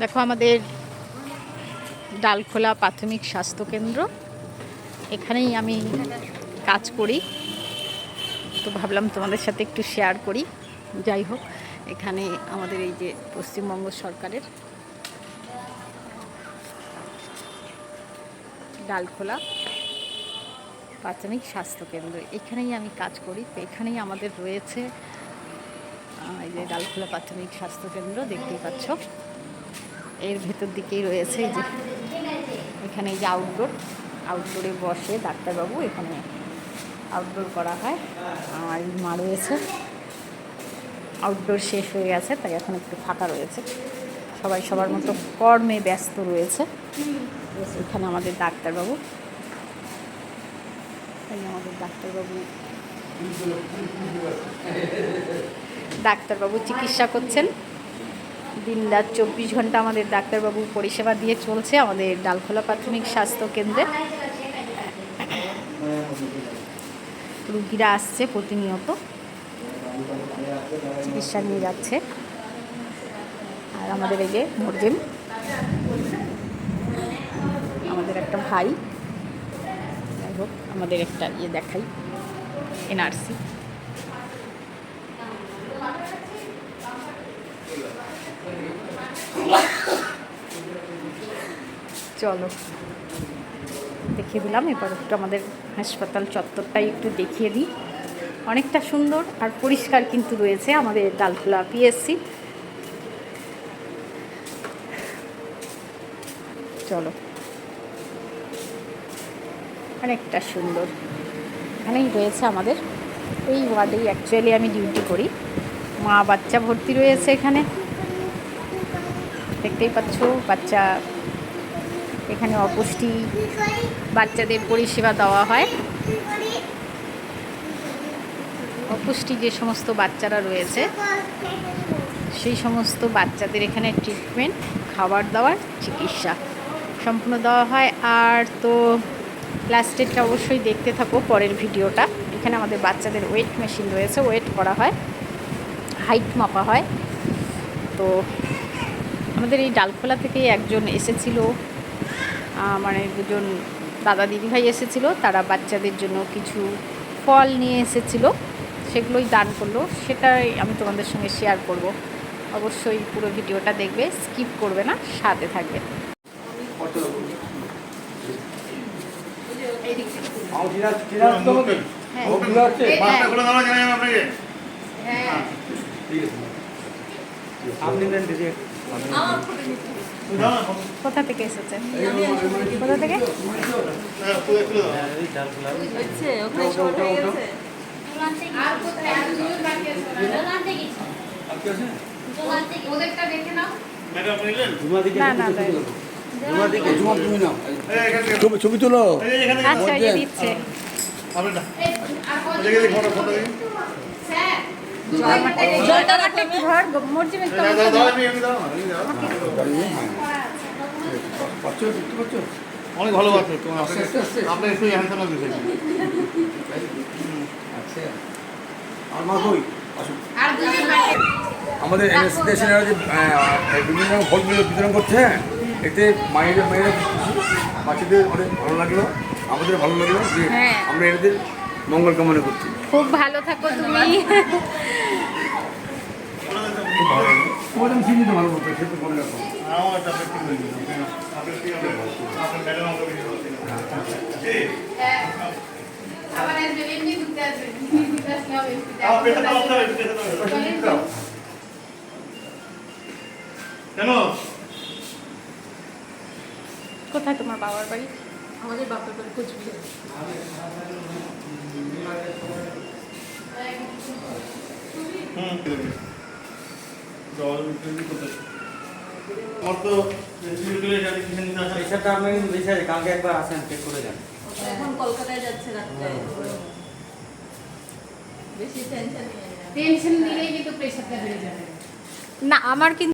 দেখো আমাদের ডালখোলা প্রাথমিক স্বাস্থ্যকেন্দ্র। এখানেই আমি কাজ করি। তো ভাবলাম তোমাদের সাথে একটু শেয়ার করি। যাই হোক, এখানে আমাদের এই যে পশ্চিমবঙ্গ সরকারের ডালখোলা প্রাথমিক স্বাস্থ্যকেন্দ্র। এখানেই আমি কাজ করি। তো এখানেই আমাদের রয়েছে এই যে ডালখোলা প্রাথমিক স্বাস্থ্যকেন্দ্র, দেখতেই পাচ্ছ। এর ভেতর দিকেই রয়েছে যে। এখানে যে আউটডোর আউটডোরে বসে ডাক্তারবাবু, এখানে আউটডোর করা হয়। আর মা রয়েছে। আউটডোর শেষ হয়ে গেছে, তাই এখন একটু ফাঁকা রয়েছে। সবাই সবার মতো কর্মে ব্যস্ত রয়েছে। এখানে আমাদের ডাক্তারবাবু। এই আমাদের ডাক্তারবাবু। ডাক্তারবাবু চিকিৎসা করছেন। দিন রাত চব্বিশ ঘণ্টা আমাদের ডাক্তারবাবু পরিষেবা দিয়ে চলছে আমাদের ডালখোলা প্রাথমিক স্বাস্থ্য কেন্দ্রে। রুগীরা আসছে প্রতিনিয়ত। চিকিৎসা নিয়ে যাচ্ছে। আর আমাদের এই যে মর্জিম আমাদের একটা ভাই। যাই হোক, আমাদের একটা ইয়ে দেখাই, এনআরসি। চলো। দেখিয়ে দিলাম, এবার একটু আমাদের হাসপাতাল চত্বরটাই একটু দেখিয়ে দিই। অনেকটা সুন্দর আর পরিষ্কার কিন্তু রয়েছে আমাদের ডালখোলা পিএসসি। চলো। অনেকটা সুন্দর। এখানেই রয়েছে আমাদের। এই ওয়ার্ডেই অ্যাকচুয়ালি আমি ডিউটি করি। মা, বাচ্চা ভর্তি রয়েছে এখানে। দেখতেই পাচ্ছ, বাচ্চা এখানে অপুষ্টি বাচ্চাদের পরিষেবা দেওয়া হয়। অপুষ্টি যে সমস্ত বাচ্চারা রয়েছে, সেই সমস্ত বাচ্চাদের এখানে ট্রিটমেন্ট খাবার দাবার চিকিৎসা সম্পূর্ণ দেওয়া হয়। আর তো লাস্টেরটা অবশ্যই দেখতে থাকো পরের ভিডিওটা। এখানে আমাদের বাচ্চাদের ওয়েট মেশিন রয়েছে ওয়েট করা হয় হাইট মাপা হয়। তো আমাদের এই ডালখোলা থেকে একজন এসেছিল। মানে দুজন দাদা দিদিভাই এসেছিল তারা বাচ্চাদের জন্য কিছু ফল নিয়ে এসেছিল সেগুলোই দান করল। সেটাই আমি তোমাদের সঙ্গে শেয়ার করব। অবশ্যই পুরো ভিডিওটা দেখবে স্কিপ করবে না সাথে থাকবে। হ্যাঁ। হ্যাঁ। আপনি দেন দিদি কোথা থেকে এসেছেন? কোথা থেকে? ছবি ছবি তোলো। আচ্ছা দিচ্ছে। অনেক ভালো বাচ্চা তোমার। আপনাকে একটু হ্যান্ডসাম লাগছে আচ্ছা আসুন দুজন বাকি। আমাদের এনএসসি দেশের যে বিভিন্ন রকম ফলগুলো বিতরণ করছে এতে মায়েরা মায়েরা বাচ্চাদের অনেক ভালো লাগল আমাদের ভালো লাগল যে হ্যাঁ। আমরা এদের মঙ্গল কামনা করছি খুব ভালো থাকো তুমি কোথায় তোমার বাবার বাড়ি? আমাদের বাপের বাড়ি কোচবিহার। হুম। আমার তো প্রেশারটা আপনি কালকে একবার আসেন চেক করে যান। এখন কলকাতায় যাচ্ছে রাত্রে। বেশি টেনশন দিলেই কিন্তু প্রেশারটা বেড়ে যাবে। না আমার কিন্তু